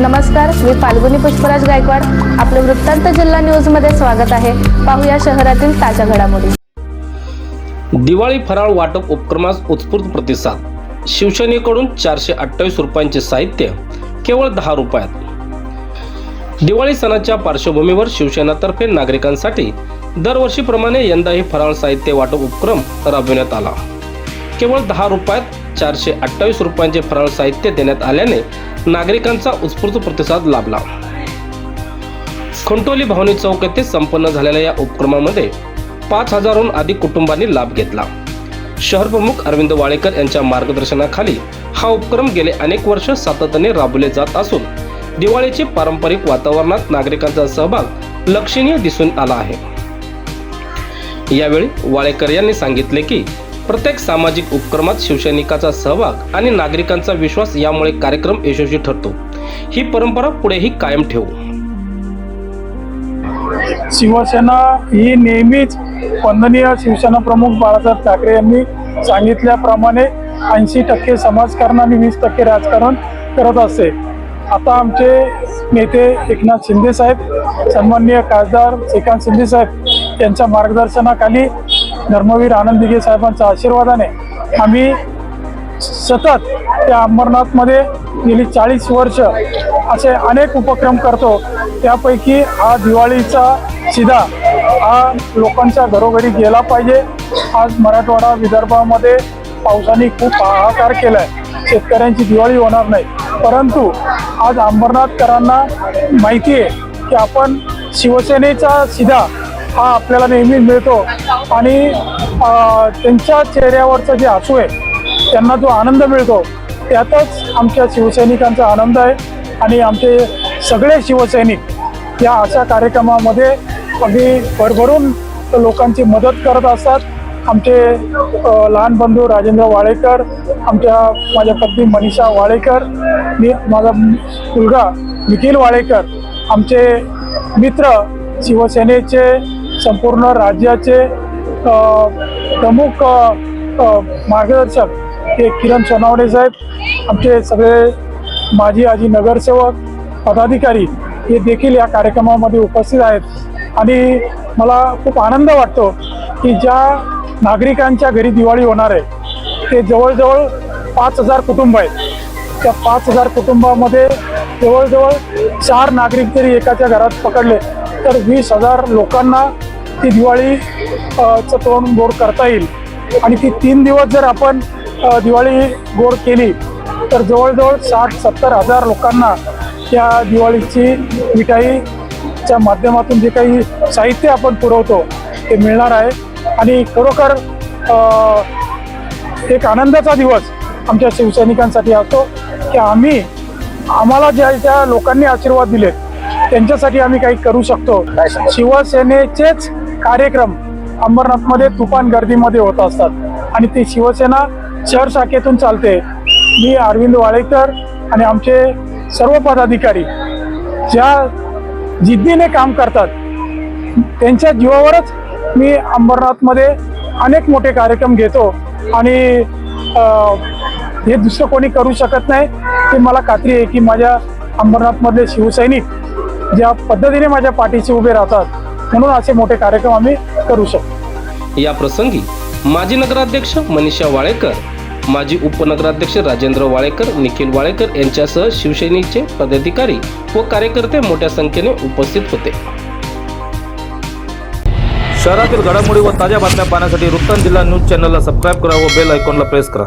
नमस्कार मी फाल्गुनी पुष्पराज गायकवाड. आपलं वृत्तांत जिल्हा न्यूजमध्ये स्वागत आहे. पाहूया शहरातील ताज्या घडामोडी. दिवाळी फराळ वाटप उपक्रमास उत्स्फूर्त प्रतिसाद. शिवसेनेकडून चारशे अठ्ठावीस रुपयांचे साहित्य केवळ दहा रुपयात. दिवाळी सणाच्या पार्श्वभूमीवर शिवसेनातर्फे नागरिकांसाठी दरवर्षीप्रमाणे यंदाही फराळ साहित्य वाटप उपक्रम राबविण्यात आला. केवळ दहा रुपयात चारशे अठ्ठावीस रुपयांचे फराळ साहित्य देण्यात आल्याने नागरिकांचा उत्स्फूर्त प्रतिसाद लाभला. खंटोली भावनी चौक येथे संपन्न झालेल्या या उपक्रमामध्ये पाच हजारहून अधिक कुटुंबांनी लाभ घेतला. शहर प्रमुख अरविंद वाळेकर यांच्या मार्गदर्शनाखाली हा उपक्रम गेले अनेक वर्ष सातत्याने राबवले जात असून दिवाळीचे पारंपरिक वातावरणात नागरिकांचा सहभाग लक्षणीय दिसून आला आहे. यावेळी वाळेकर यांनी सांगितले की प्रत्येक सामाजिक उपक्रमात शिवसैनिकाचा सहभाग आणि नागरिकांचा विश्वास यामुळे कार्यक्रम यशस्वी ठरतो. ही परंपरा पुढेही कायम ठेवू. शिवसेना ही नेहमीच वंदनीय शिवसेना प्रमुख बाळासाहेब ठाकरे यांनी सांगितल्याप्रमाणे ऐंशी टक्के समाजकारण आणि वीस टक्के राजकारण करत असते आता आमचे नेते एकनाथ शिंदे साहेब सन्माननीय खासदार श्रीकांत शिंदे साहेब यांच्या मार्गदर्शनाखाली धर्मवीर आनंद दिघे साहेबांच्या आशीर्वादाने आम्ही सतत त्या अंबरनाथमध्ये गेली चाळीस वर्ष असे अनेक उपक्रम करतो. त्यापैकी हा दिवाळीचा सिधा हा लोकांच्या घरोघरी गेला पाहिजे. आज मराठवाडा विदर्भामध्ये पावसाने खूप हाहाकार केलाय. शेतकऱ्यांची दिवाळी होणार नाही. परंतु आज अंबरनाथकरांना माहिती आहे की आपण शिवसेनेचा सिधा हा आपल्याला नेहमी मिळतो. आणि त्यांच्या चेहऱ्यावरचं जे हसू आहे त्यांना जो आनंद मिळतो त्यातच आमच्या शिवसैनिकांचा आनंद आहे. आणि आमचे सगळे शिवसैनिक या अशा कार्यक्रमामध्ये अगदी भरभरून लोकांची मदत करत असतात. आमचे लहान बंधू राजेंद्र वाळेकर आमच्या माझ्या पत्नी मनीषा वाळेकर मी माझा मुलगा निखिल वाळेकर आमचे मित्र शिवसेनेचे संपूर्ण राज्याचे प्रमुख मार्गदर्शक हे किरण सोनावणे साहेब आमचे सगळे माजी आजी नगरसेवक पदाधिकारी हे देखील या कार्यक्रमामध्ये उपस्थित आहेत. आणि मला खूप आनंद वाटतो की ज्या नागरिकांच्या घरी दिवाळी होणार आहे ते जवळजवळ पाच हजार कुटुंब आहेत. त्या पाच हजार कुटुंबामध्ये जवळजवळ चार नागरिक जरी एकाच्या घरात पकडले तर वीस हजार लोकांना ती दिवाळी चं तोंड गोड करता येईल. आणि ती तीन दिवस जर आपण दिवाळी गोड केली तर जवळजवळ साठ सत्तर हजार लोकांना या दिवाळीची मिठाईच्या माध्यमातून जे काही साहित्य आपण पुरवतो ते मिळणार आहे. आणि खरोखर एक आनंदाचा दिवस आमच्या शिवसैनिकांसाठी असतो की आम्ही आम्हाला ज्या ज्या लोकांनी आशीर्वाद दिले त्यांच्यासाठी आम्ही काही करू शकतो. शिवसेनेचेच कार्यक्रम अंबरनाथमध्ये तुफान गर्दीमध्ये होत असतात. आणि ती शिवसेना शहर शाखेतून चालते. मी अरविंद वाळेकर आणि आमचे सर्व पदाधिकारी ज्या जिद्दीने काम करतात त्यांच्या जीवावरच मी अंबरनाथमध्ये अनेक मोठे कार्यक्रम घेतो. आणि हे दुसरं कोणी करू शकत नाही ते मला खात्री आहे की माझ्या अंबरनाथमधले शिवसैनिक ज्या पद्धतीने माझ्या पाठीशी उभे राहतात म्हणून असे मोठे कार्यक्रम आम्ही करू शकतो. या प्रसंगी माजी नगराध्यक्ष मनीषा वाळेकर माजी उपनगराध्यक्ष राजेंद्र वाळेकर निखिल वाळेकर यांच्यासह शिवसैनिकचे पदाधिकारी व कार्यकर्ते मोठ्या संख्येने उपस्थित होते. शहरातील घडामोडी व ताज्या बातम्या पाहण्यासाठी वृत्तांत जिल्हा न्यूज चॅनलला सबस्क्राईब करा व बेल आयकॉनला प्रेस करा.